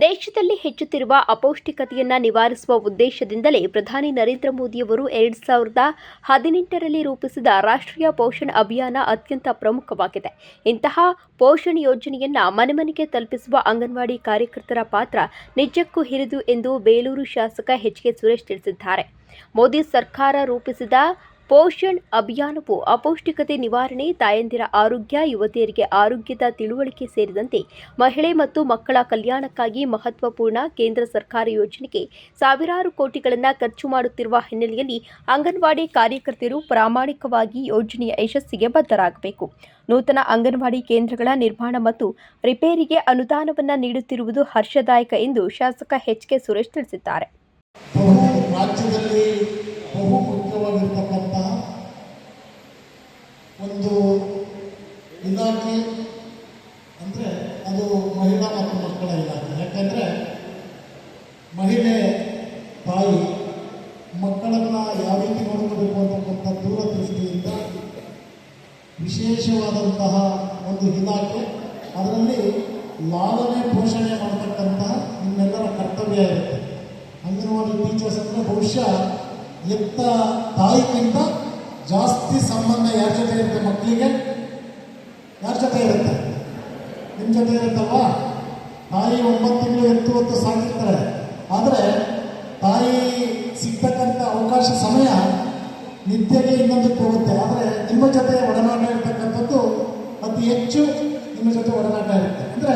ದೇಶದಲ್ಲಿ ಹೆಚ್ಚುತ್ತಿರುವ ಅಪೌಷ್ಟಿಕತೆಯನ್ನು ನಿವಾರಿಸುವ ಉದ್ದೇಶದಿಂದಲೇ ಪ್ರಧಾನಿ ನರೇಂದ್ರ ಮೋದಿಯವರು ಎರಡು ಸಾವಿರದ ಹದಿನೆಂಟರಲ್ಲಿ ರೂಪಿಸಿದ ರಾಷ್ಟ್ರೀಯ ಪೋಷಣ್ ಅಭಿಯಾನ ಅತ್ಯಂತ ಪ್ರಮುಖವಾಗಿದೆ. ಇಂತಹ ಪೋಷಣ್ ಯೋಜನೆಯನ್ನು ಮನೆ ಮನೆಗೆ ತಲುಪಿಸುವ ಅಂಗನವಾಡಿ ಕಾರ್ಯಕರ್ತರ ಪಾತ್ರ ನಿಜಕ್ಕೂ ಹಿರಿದು ಎಂದು ಬೇಲೂರು ಶಾಸಕ ಎಚ್ ಕೆ ಸುರೇಶ್ ತಿಳಿಸಿದ್ದಾರೆ. ಮೋದಿ ಸರ್ಕಾರ ರೂಪಿಸಿದ ಪೋಷಣ್ ಅಭಿಯಾನವು ಅಪೌಷ್ಟಿಕತೆ ನಿವಾರಣೆ, ತಾಯಂದಿರ ಆರೋಗ್ಯ, ಯುವತಿಯರಿಗೆ ಆರೋಗ್ಯದ ತಿಳುವಳಿಕೆ ಸೇರಿದಂತೆ ಮಹಿಳೆ ಮತ್ತು ಮಕ್ಕಳ ಕಲ್ಯಾಣಕ್ಕಾಗಿ ಮಹತ್ವಪೂರ್ಣ ಕೇಂದ್ರ ಸರ್ಕಾರ ಯೋಜನೆಗೆ ಸಾವಿರಾರು ಕೋಟಿಗಳನ್ನು ಖರ್ಚು ಮಾಡುತ್ತಿರುವ ಹಿನ್ನೆಲೆಯಲ್ಲಿ ಅಂಗನವಾಡಿ ಕಾರ್ಯಕರ್ತರು ಪ್ರಾಮಾಣಿಕವಾಗಿ ಯೋಜನೆಯ ಯಶಸ್ಸಿಗೆ ಬದ್ಧರಾಗಬೇಕು. ನೂತನ ಅಂಗನವಾಡಿ ಕೇಂದ್ರಗಳ ನಿರ್ಮಾಣ ಮತ್ತು ರಿಪೇರಿಗೆ ಅನುದಾನವನ್ನು ನೀಡುತ್ತಿರುವುದು ಹರ್ಷದಾಯಕ ಎಂದು ಶಾಸಕ ಎಚ್ ಕೆ ಸುರೇಶ್ ತಿಳಿಸಿದ್ದಾರೆ. ಮುಖ್ಯವಾಗಿರ್ತಕ್ಕಂತಹ ಒಂದು ಇಲಾಖೆ ಅಂದರೆ ಅದು ಮಹಿಳಾ ಮತ್ತು ಮಕ್ಕಳ ಇಲಾಖೆ. ಯಾಕೆಂದರೆ ಮಹಿಳೆ ತಾಯಿ ಮಕ್ಕಳನ್ನು ಯಾವ ರೀತಿ ನೋಡ್ಕೋಬೇಕು ಅಂತಕ್ಕಂಥ ದೂರದೃಷ್ಟಿಯಿಂದ ವಿಶೇಷವಾದಂತಹ ಒಂದು ಇಲಾಖೆ, ಅದರಲ್ಲಿ ಲಾಲನೆ ಪೋಷಣೆ ಮಾಡತಕ್ಕಂತಹ ನಿಮ್ಮೆಲ್ಲರ ಕರ್ತವ್ಯ ಇರುತ್ತೆ. ಅಂಗನವಾಡಿ ಟೀಚರ್ಸ್ ಅಂದರೆ ಬಹುಶಃ ಎತ್ತ ತಾಯಿಗಿಂತ ಜಾಸ್ತಿ ಸಂಬಂಧ ಯಾರ ಜೊತೆ ಇರುತ್ತೆ ಮಕ್ಕಳಿಗೆ? ಯಾರ ಜೊತೆ ಇರುತ್ತೆ? ನಿಮ್ಮ ಜೊತೆ ಇರುತ್ತಲ್ವಾ? ತಾಯಿ ಒಂಬತ್ತು ತಿಂಗಳು ಎತ್ತು ಹೊತ್ತು ಸಾಕಿರ್ತಾರೆ. ಆದರೆ ತಾಯಿ ಸಿಗ್ತಕ್ಕಂಥ ಅವಕಾಶ ಸಮಯ ನಿತ್ಯಗೆ ಇನ್ನೊಂದಕ್ಕೆ ಹೋಗುತ್ತೆ. ಆದರೆ ನಿಮ್ಮ ಜೊತೆ ಒಡನಾಟ ಇರ್ತಕ್ಕಂಥದ್ದು ಅತಿ ಹೆಚ್ಚು ನಿಮ್ಮ ಜೊತೆ ಒಡನಾಟ ಇರುತ್ತೆ. ಅಂದರೆ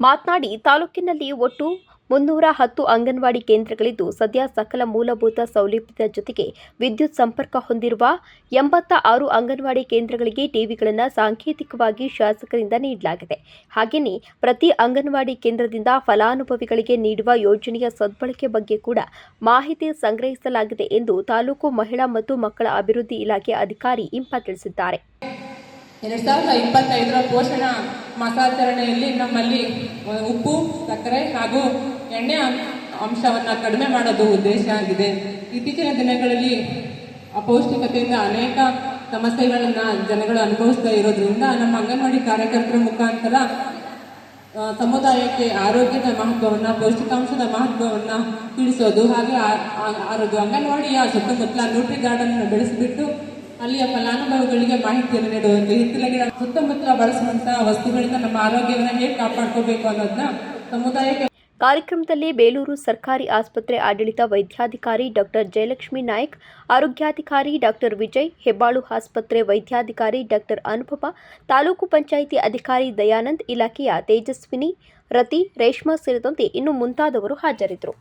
ಮಾತನಾಡಿ ತಾಲೂಕಿನಲ್ಲಿ ಒಟ್ಟು ಮುನ್ನೂರ ಹತ್ತು ಅಂಗನವಾಡಿ ಕೇಂದ್ರಗಳಿದ್ದು ಸದ್ಯ ಸಕಲ ಮೂಲಭೂತ ಸೌಲಭ್ಯದ ಜೊತೆಗೆ ವಿದ್ಯುತ್ ಸಂಪರ್ಕ ಹೊಂದಿರುವ ಎಂಬತ್ತ ಆರು ಅಂಗನವಾಡಿ ಕೇಂದ್ರಗಳಿಗೆ ಟಿವಿಗಳನ್ನು ಸಾಂಕೇತಿಕವಾಗಿ ಶಾಸಕರಿಂದ ನೀಡಲಾಗಿದೆ. ಹಾಗೆಯೇ ಪ್ರತಿ ಅಂಗನವಾಡಿ ಕೇಂದ್ರದಿಂದ ಫಲಾನುಭವಿಗಳಿಗೆ ನೀಡುವ ಯೋಜನೆಯ ಸದ್ಬಳಕೆ ಬಗ್ಗೆ ಕೂಡ ಮಾಹಿತಿ ಸಂಗ್ರಹಿಸಲಾಗಿದೆ ಎಂದು ತಾಲೂಕು ಮಹಿಳಾ ಮತ್ತು ಮಕ್ಕಳ ಅಭಿವೃದ್ಧಿ ಇಲಾಖೆ ಅಧಿಕಾರಿ ಇಂಪ ತಿಳಿಸಿದ್ದಾರೆ. ಎರಡ್ ಸಾವಿರದ ಇಪ್ಪತ್ತೈದರ ಪೋಷಣ ಮಾಸಾಚರಣೆಯಲ್ಲಿ ನಮ್ಮಲ್ಲಿ ಉಪ್ಪು, ಸಕ್ಕರೆ ಹಾಗೂ ಎಣ್ಣೆ ಅಂಶವನ್ನು ಕಡಿಮೆ ಮಾಡೋದು ಉದ್ದೇಶ ಆಗಿದೆ. ಇತ್ತೀಚಿನ ದಿನಗಳಲ್ಲಿ ಅಪೌಷ್ಟಿಕತೆಯಿಂದ ಅನೇಕ ಸಮಸ್ಯೆಗಳನ್ನು ಜನಗಳು ಅನುಭವಿಸ್ತಾ ಇರೋದ್ರಿಂದ ನಮ್ಮ ಅಂಗನವಾಡಿ ಕಾರ್ಯಕರ್ತರ ಮುಖಾಂತರ ಸಮುದಾಯಕ್ಕೆ ಆರೋಗ್ಯದ ಮಹತ್ವವನ್ನ, ಪೌಷ್ಟಿಕಾಂಶದ ಮಹತ್ವವನ್ನ ತಿಳಿಸೋದು ಹಾಗೆ ಅಂಗನವಾಡಿಯ ಸುತ್ತಮುತ್ತಲ ನ್ಯೂಟ್ರಿ ಗಾರ್ಡನ್ ಬೆಳೆಸಿಬಿಟ್ಟು ಅಲ್ಲಿಯ ಫಲಾನುಭವಿಗಳಿಗೆ ಮಾಹಿತಿಯನ್ನು ನೀಡುವುದು ಹಿತ್ತಲ ಗಿಡ ಸುತ್ತಮುತ್ತಲ ಬಳಸುವಂತಹ ವಸ್ತುಗಳಿಂದ ನಮ್ಮ ಆರೋಗ್ಯವನ್ನು ಹೇಗೆ ಕಾಪಾಡ್ಕೋಬೇಕು ಅನ್ನೋದನ್ನ ಸಮುದಾಯಕ್ಕೆ ಕಾರ್ಯಕ್ರಮದಲ್ಲಿ ಬೇಲೂರು ಸರ್ಕಾರಿ ಆಸ್ಪತ್ರೆ ಆಡಳಿತ ವೈದ್ಯಾಧಿಕಾರಿ ಡಾಕ್ಟರ್ ಜಯಲಕ್ಷ್ಮಿ ನಾಯ್ಕ್, ಆರೋಗ್ಯಾಧಿಕಾರಿ ಡಾಕ್ಟರ್ ವಿಜಯ್, ಹೆಬ್ಬಾಳು ಆಸ್ಪತ್ರೆ ವೈದ್ಯಾಧಿಕಾರಿ ಡಾಕ್ಟರ್ ಅನುಪಮ, ತಾಲೂಕು ಪಂಚಾಯಿತಿ ಅಧಿಕಾರಿ ದಯಾನಂದ್, ಇಲಾಖೆಯ ತೇಜಸ್ವಿನಿ, ರತಿ, ರೇಷ್ಮಾ ಸೇರಿದಂತೆ ಇನ್ನು ಮುಂತಾದವರು ಹಾಜರಿದ್ದರು.